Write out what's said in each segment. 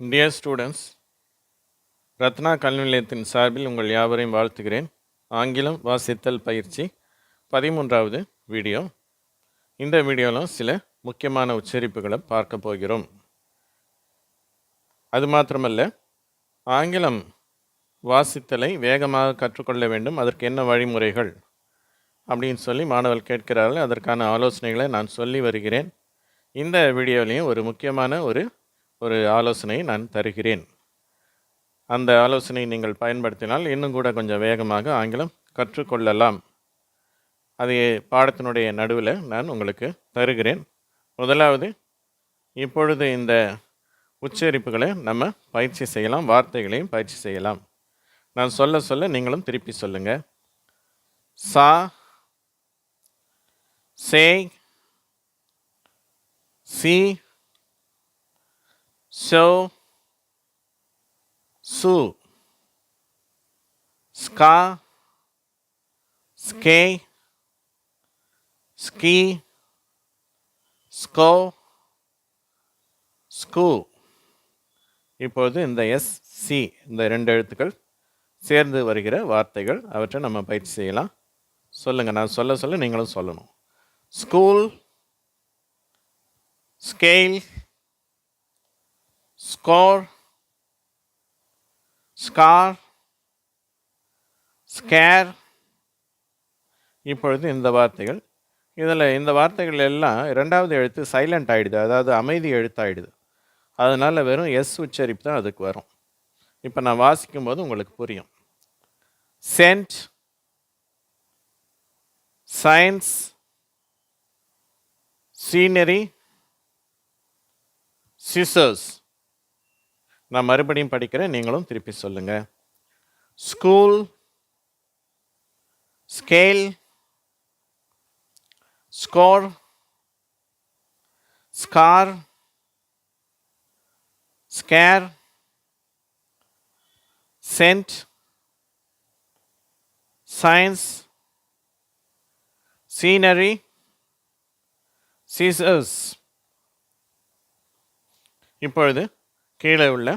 Dear students Ratna கல்வி நிலையத்தின் சார்பில் உங்கள் யாவரையும் வாழ்த்துகிறேன். ஆங்கிலம் வாசித்தல் பயிற்சி பதிமூன்றாவது வீடியோ. இந்த வீடியோவில் சில முக்கியமான உச்சரிப்புகளை பார்க்க போகிறோம். அது மாத்திரமல்ல ஆங்கிலம் வாசித்தலை வேகமாக கற்றுக்கொள்ள வேண்டும். அதற்கு என்ன வழிமுறைகள் அப்படின்னு சொல்லி மாணவர்கள் கேட்கிறார்கள். அதற்கான ஆலோசனைகளை நான் சொல்லி வருகிறேன். இந்த வீடியோலையும் ஒரு முக்கியமான ஒரு ஒரு ஆலோசனையை நான் தருகிறேன். அந்த ஆலோசனை நீங்கள் பயன்படுத்தினால் இன்னும் கூட கொஞ்சம் வேகமாக ஆங்கிலம் கற்றுக்கொள்ளலாம். அது பாடத்தினுடைய நடுவில் நான் உங்களுக்கு தருகிறேன். முதலாவது இப்பொழுது இந்த உச்சரிப்புகளை நம்ம பயிற்சி செய்யலாம் வார்த்தைகளையும் பயிற்சி செய்யலாம். நான் சொல்ல சொல்ல நீங்களும் திருப்பி சொல்லுங்கள் சா சே சி so su ska ske ski ஸ்கோ ஸ்கூ இப்போது இந்த எஸ் சி இந்த ரெண்டு எழுத்துக்கள் சேர்ந்து வருகிற வார்த்தைகள் அவற்றை நம்ம பயிற்சி செய்யலாம். சொல்லுங்கள் நான் சொல்ல சொல்ல நீங்களும் சொல்லணும். School scale score, scar, scare. இப்பொழுது இந்த வார்த்தைகள். இதில் இந்த வார்த்தைகள் எல்லாம் ரெண்டாவது எழுத்து சைலண்ட் ஆகிடுது அதாவது அமைதி எழுத்தாயிடுது. அதனால் வெறும் எஸ் உச்சரிப்பு தான் அதுக்கு வரும். இப்போ நான் வாசிக்கும்போது உங்களுக்கு புரியும். சென்ட் சயின்ஸ் சீனரி சிசர்ஸ் நான் மறுபடியும் படிக்கிறேன் நீங்களும் திருப்பி சொல்லுங்கள் school scale score scar scare cent science scenery scissors இப்பொழுது கீழே உள்ள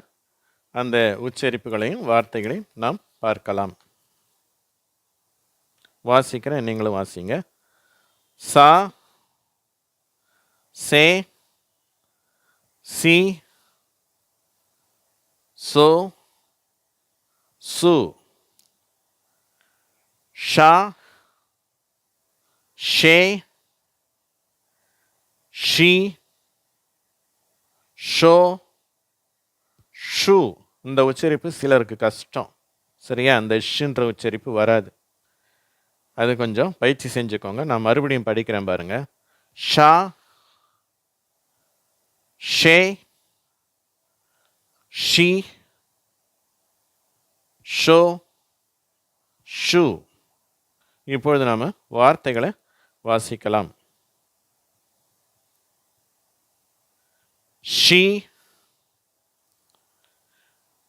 அந்த உச்சரிப்புகளையும் வார்த்தைகளையும் நாம் பார்க்கலாம். வாசிக்கிறேன் நீங்களும் வாசிங்க. சா சே சி சோ சு. ஷா ஷே ஷி ஷோ ஷூ இந்த உச்சரிப்பு சிலருக்கு கஷ்டம். சரியா? அந்த ஷுன்ற உச்சரிப்பு வராது. அது கொஞ்சம் பயிற்சி செஞ்சுக்கோங்க. நான் மறுபடியும் படிக்கிறேன் பாருங்க. ஷா ஷே ஷி ஷோ ஷூ. இப்பொழுது நாம் வார்த்தைகளை வாசிக்கலாம். She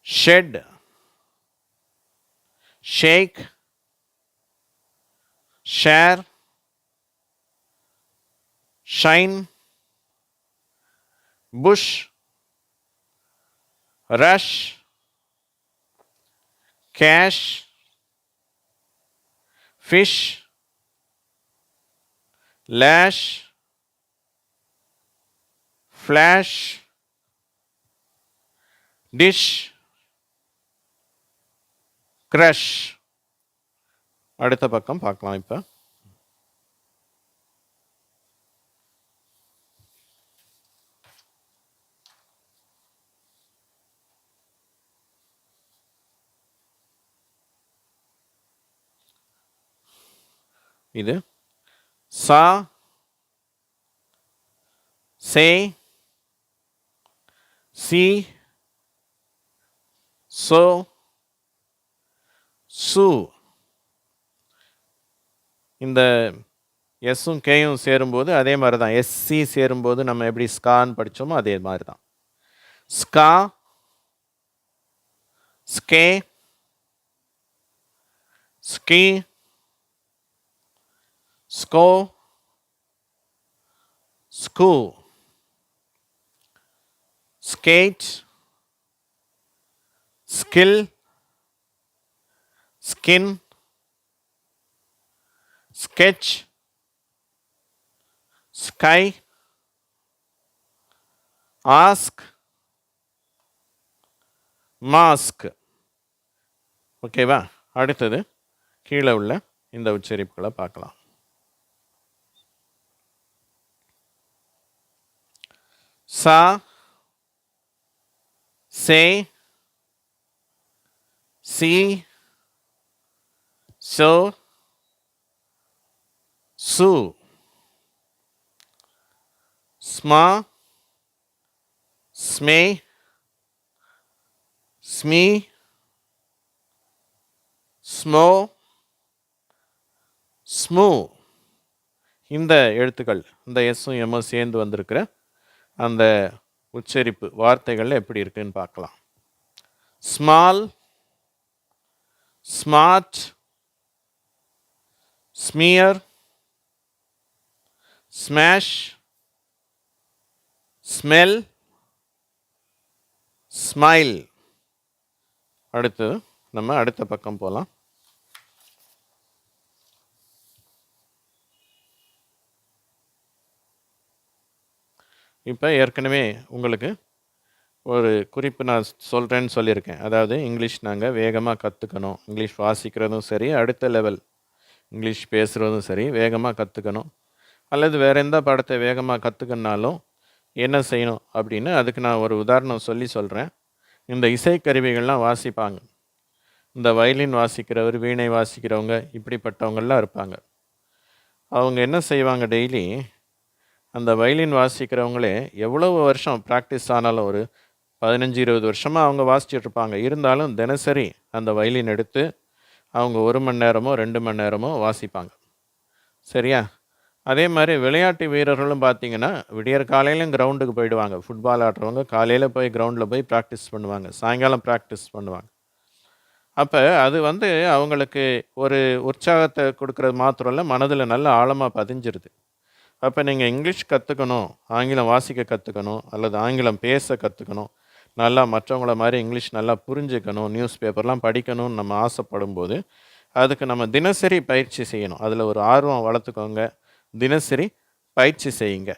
shed, shake, share, shine, bush, rush, cash, fish, lash, flash, dish, crush அடுத்த பக்கம் பார்க்கலாம் இப்போ. இது. சா. சே. சி. சோ. சு. இந்த எஸ்ஸும் கேயும் சேரும்போது அதே மாதிரி தான் எஸ்சி சேரும்போது நம்ம எப்படி ஸ்கான்னு படித்தோமோ அதே மாதிரி தான் ஸ்கா ஸ்கே ஸ்கி ஸ்கோ ஸ்கூ skate skill skin sketch sky ask mask ஓகேவா அடுத்தது கீழே உள்ள இந்த உச்சரிப்புகளை பார்க்கலாம். சா. சே. சி. சோ சு ஸ்மா ஸ்மே ஸ்மி ஸ்மோ ஸ்மூ இந்த எழுத்துக்கள் இந்த எஸ்ஸும் எம்மும் சேர்ந்து வந்திருக்கிற அந்த உச்சரிப்பு வார்த்தைகள் எப்படி இருக்குன்னு பார்க்கலாம். Small smart smear, smash, smell smile அடுத்து நம்ம அடுத்த பக்கம் போகலாம் இப்போ ஏற்கனவே உங்களுக்கு ஒரு குறிப்பு நான் சொல்கிறேன்னு சொல்லியிருக்கேன். அதாவது இங்கிலீஷ் நாங்கள் வேகமாக கற்றுக்கணும் இங்கிலீஷ் வாசிக்கிறதும் சரி அடுத்த லெவல் இங்கிலீஷ் பேசுகிறதும் சரி வேகமாக கற்றுக்கணும் அல்லது வேறு எந்த பாடத்தை வேகமாக கற்றுக்கணுனாலும் என்ன செய்யணும் அப்படின்னு அதுக்கு நான் ஒரு உதாரணம் சொல்லி சொல்கிறேன் இந்த இசைக்கருவிகள்லாம் வாசிப்பாங்க. இந்த வயலின் வாசிக்கிறவர் வீணை வாசிக்கிறவங்க இப்படிப்பட்டவங்கள்லாம் இருப்பாங்க. அவங்க என்ன செய்வாங்க டெய்லி அந்த வயலின் வாசிக்கிறவங்களே எவ்வளவு வருஷம் ப்ராக்டிஸ் ஆனாலும் ஒரு பதினஞ்சு இருபது வருஷமாக அவங்க வாசிச்சுட்ருப்பாங்க இருந்தாலும் தினசரி அந்த வயலின் எடுத்து அவங்க ஒரு மணி நேரமோ ரெண்டு மணி நேரமோ வாசிப்பாங்க. சரியா? அதே மாதிரி விளையாட்டு வீரர்களும் பார்த்தீங்கன்னா விடியற் காலையிலும் கிரவுண்டுக்கு போயிடுவாங்க. ஃபுட்பால் ஆடுறவங்க காலையில் போய் கிரவுண்டில் போய் ப்ராக்டிஸ் பண்ணுவாங்க. சாயங்காலம் ப்ராக்டிஸ் பண்ணுவாங்க. அப்போ அது வந்து அவங்களுக்கு ஒரு உற்சாகத்தை கொடுக்குறது மாத்திரம் இல்லை மனதில் நல்ல ஆழமாக பதிஞ்சிருது. அப்போ நீங்கள் இங்கிலீஷ் கற்றுக்கணும் ஆங்கிலம் வாசிக்க கற்றுக்கணும் அல்லது ஆங்கிலம் பேச கற்றுக்கணும் நல்லா மற்றவங்கள மாதிரி இங்கிலீஷ் நல்லா புரிஞ்சுக்கணும் நியூஸ் பேப்பர்லாம் படிக்கணும்னு நம்ம ஆசைப்படும் போது அதுக்கு நம்ம தினசரி பயிற்சி செய்யணும். அதில் ஒரு ஆர்வம் வளர்த்துக்கோங்க. தினசரி பயிற்சி செய்யுங்க.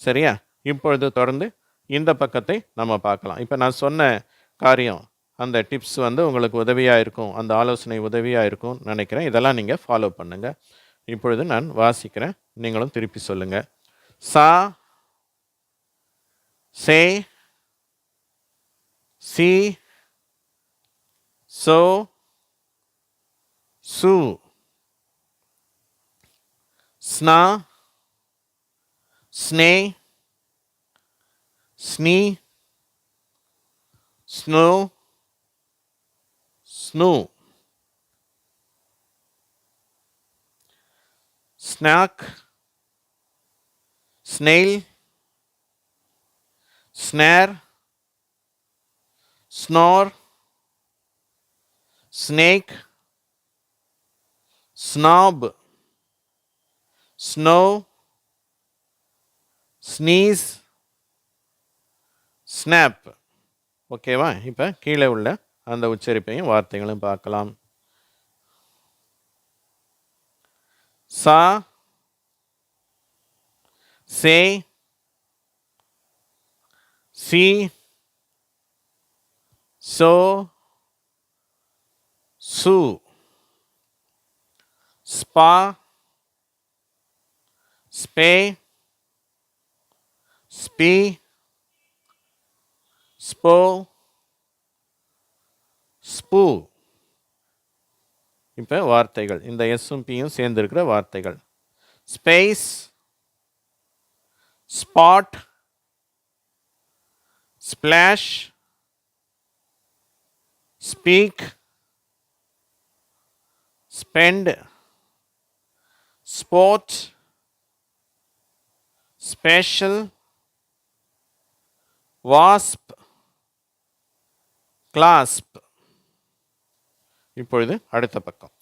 சரியா? இப்பொழுது தொடர்ந்து இந்த பக்கத்தை நம்ம பார்க்கலாம். இப்போ நான் சொன்ன காரியம் அந்த டிப்ஸ் வந்து உங்களுக்கு உதவியாக இருக்கும் அந்த ஆலோசனை உதவியாக இருக்கும்னு நினைக்கிறேன். இதெல்லாம் நீங்கள் ஃபாலோ பண்ணுங்கள் இப்பொழுது நான் வாசிக்கிறேன். நீங்களும் திருப்பி சொல்லுங்கள் சா சே see, so, Sue. sna, snay, snee, snow, snow. snack, snail, snare, snore, snake, snob, snow, sneeze snap ஓகேவா இப்போ கீழே உள்ள அந்த உச்சரிப்பையும் வார்த்தைகளும் பார்க்கலாம். சா. சே. சி. சோ சு ஸ்பா ஸ்பே ஸ்பி ஸ்போ ஸ்பூ இப்போ வார்த்தைகள். இந்த எஸ்ஸும் பியும் சேர்ந்துருக்கிற வார்த்தைகள். Space spot splash speak spend sports special wasp clasp இப்பொழுது அடுத்த பக்கம்.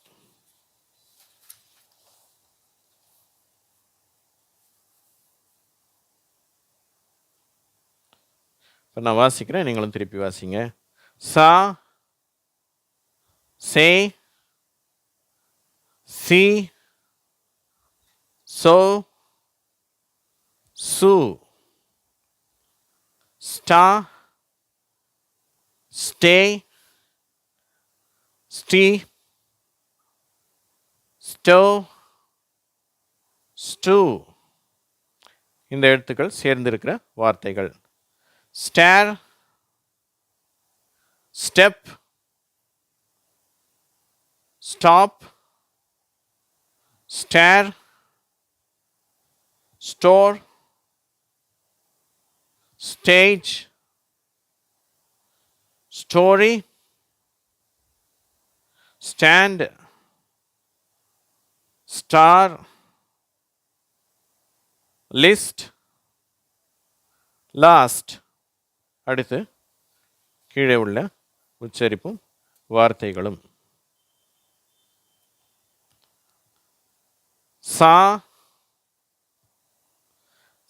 இப்போ நான் வாசிக்கிறேன் நீங்களும் திருப்பி வாசிங்க. சா சே சி சோ சு ஸ்டா ஸ்டே stee, ஸ்டோ ஸ்டூ. இந்த எழுத்துக்கள் சேர்ந்திருக்கிற வார்த்தைகள். Stair step stop stair store stage story stand star list last. அடுத்து கீழே உள்ள உச்சரிப்பும் வார்த்தைகளும். சா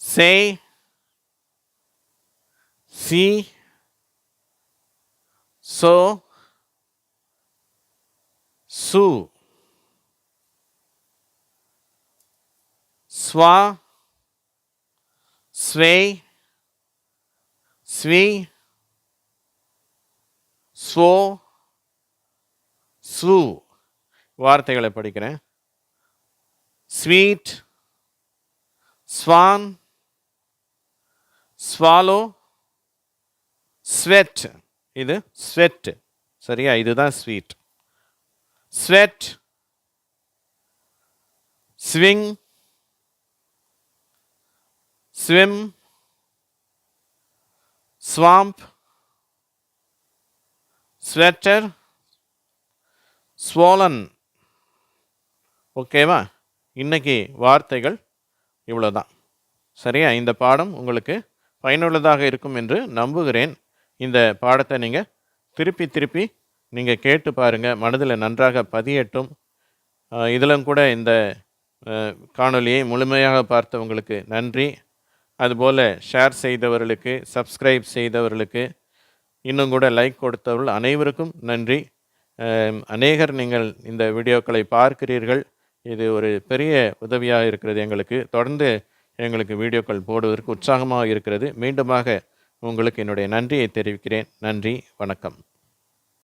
சே சி சோ சு. ஸ்வா ஸ்வே ஸ்வி ஸ்வோ சு. வார்த்தைகளை படிக்கிறேன். Sweet swan swallow sweat. இது ஸ்வெட் சரியா? இதுதான் sweet. Sweat swing swim swamp sweater swollen. ஓகேவா? இன்னைக்கு வார்த்தைகள் இவ்வளோதான் சரியா? இந்த பாடம் உங்களுக்கு பயனுள்ளதாக இருக்கும் என்று நம்புகிறேன். இந்த பாடத்தை நீங்கள் திருப்பி திருப்பி நீங்கள் கேட்டு பாருங்கள் மனதில் நன்றாக பதியட்டும். இதிலும் கூட இந்த காணொலியை முழுமையாக பார்த்தவங்களுக்கு நன்றி. அதுபோல் ஷேர் செய்தவர்களுக்கு சப்ஸ்கிரைப் செய்தவர்களுக்கு இன்னும் கூட லைக் கொடுத்தவர்கள் அனைவருக்கும் நன்றி. அநேகர் நீங்கள் இந்த வீடியோக்களை பார்க்கிறீர்கள். இது ஒரு பெரிய உதவியாக இருக்கிறது எங்களுக்கு. தொடர்ந்து எங்களுக்கு வீடியோக்கள் போடுவதற்கு உற்சாகமாக இருக்கிறது. மீண்டுமாக உங்களுக்கு என்னுடைய நன்றியை தெரிவிக்கிறேன். நன்றி. வணக்கம்.